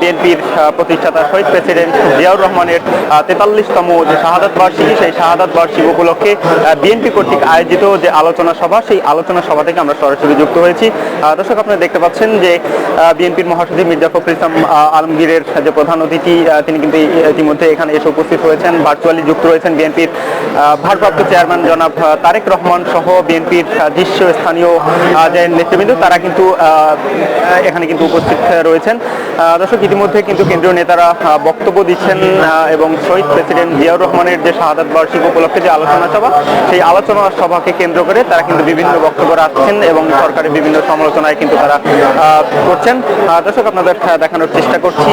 বিএনপির প্রতিষ্ঠাতা শহীদ প্রেসিডেন্ট জিয়াউর রহমানের তেতাল্লিশতম যে শাহাদাত বার্ষিকী সেই শাহাদাত বার্ষিকী উপলক্ষে বিএনপি কর্তৃক আয়োজিত যে আলোচনা সভা সেই আলোচনা সভা থেকে আমরা সরাসরি যুক্ত হয়েছি। দর্শক আপনারা দেখতে পাচ্ছেন যে বিএনপির মহাসচিব মির্জা ফখরুল ইসলাম আলমগীরের যে প্রধান অতিথি তিনি কিন্তু ইতিমধ্যে এখানে এসে উপস্থিত হয়েছেন ভার্চুয়ালি যুক্ত রয়েছেন বিএনপির ভারপ্রাপ্ত চেয়ারম্যান জনাব তারেক রহমান সহ বিএনপির দৃশ্য স্থানীয় যে নেতৃবৃন্দ তারা কিন্তু এখানে কিন্তু উপস্থিত রয়েছেন। আহ, দর্শক ইতিমধ্যে কিন্তু কেন্দ্রীয় নেতারা বক্তব্য দিচ্ছেন এবং শহীদ প্রেসিডেন্ট জিয়াউর রহমানের যে শাহাদাত বার্ষিক উপলক্ষে যে আলোচনা সভা, সেই আলোচনা সভাকে কেন্দ্র করে তারা কিন্তু বিভিন্ন বক্তব্য রাখছেন এবং সরকারের বিভিন্ন সমালোচনায় কিন্তু তারা করছেন। দর্শক, আপনাদের দেখানোর চেষ্টা করছি।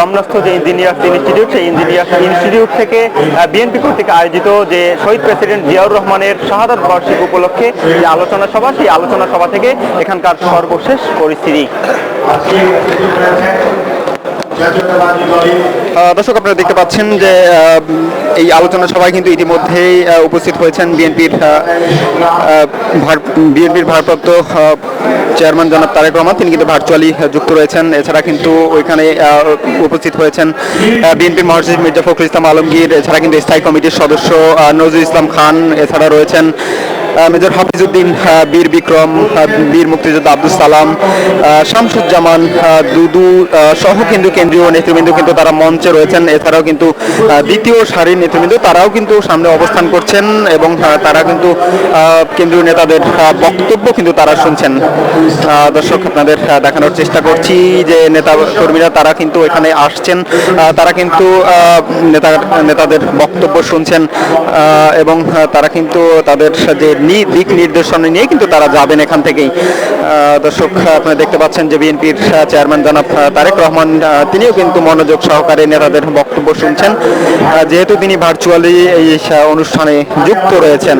রমনাস্থ যে ইঞ্জিনিয়ার্স ইনস্টিটিউট, সেই ইঞ্জিনিয়ার্স ইনস্টিটিউট থেকে বিএনপি কর্তৃক আয়োজিত যে শহীদ প্রেসিডেন্ট জিয়াউর রহমানের শাহাদাত বার্ষিক উপলক্ষে যে আলোচনা সভা, সেই আলোচনা সভা থেকে এখানকার সর্বশেষ পরিস্থিতি। দর্শক, আপনারা দেখতে পাচ্ছেন যে এই আলোচনা সভায় কিন্তু ইতিমধ্যেই উপস্থিত হয়েছেন বিএনপির বিএনপির ভারপ্রাপ্ত চেয়ারম্যান জনাব তারেক রহমান। তিনি কিন্তু ভার্চুয়ালি যুক্ত রয়েছেন। এছাড়া কিন্তু ওইখানে উপস্থিত হয়েছেন বিএনপির মহাসচিব মির্জা ফখরুল ইসলাম আলমগীর। এছাড়া কিন্তু স্থায়ী কমিটির সদস্য নজরুল ইসলাম খান। এছাড়া রয়েছেন মেজর হাফিজউদ্দিন বীর বিক্রম বীর মুক্তিযোদ্ধা আব্দুল সালাম শামসুজ্জামান দুদু সহ কিন্তু কেন্দ্রীয় নেতৃবৃন্দ কিন্তু তারা মঞ্চে রয়েছেন। এছাড়াও কিন্তু দ্বিতীয় সারির নেতৃবৃন্দ তারাও কিন্তু সামনে অবস্থান করছেন এবং তারা কিন্তু কেন্দ্রীয় নেতাদের বক্তব্য কিন্তু তারা শুনছেন। দর্শক, আপনাদের দেখানোর চেষ্টা করছি যে নেতা কর্মীরা তারা কিন্তু এখানে আসছেন। তারা কিন্তু নেতা, নেতাদের বক্তব্য শুনছেন। এবং তারা কিন্তু তাদের যে দিক নির্দেশনা নিয়ে কিন্তু তারা যাবেন এখান থেকেই। দর্শক, আপনারা দেখতে পাচ্ছেন যে বিএনপির চেয়ারম্যান জনাব তারেক রহমান তিনিও কিন্তু মনোযোগ সহকারে নেতাদের বক্তব্য শুনছেন। যেহেতু তিনি ভার্চুয়ালি এই অনুষ্ঠানে যুক্ত রয়েছেন।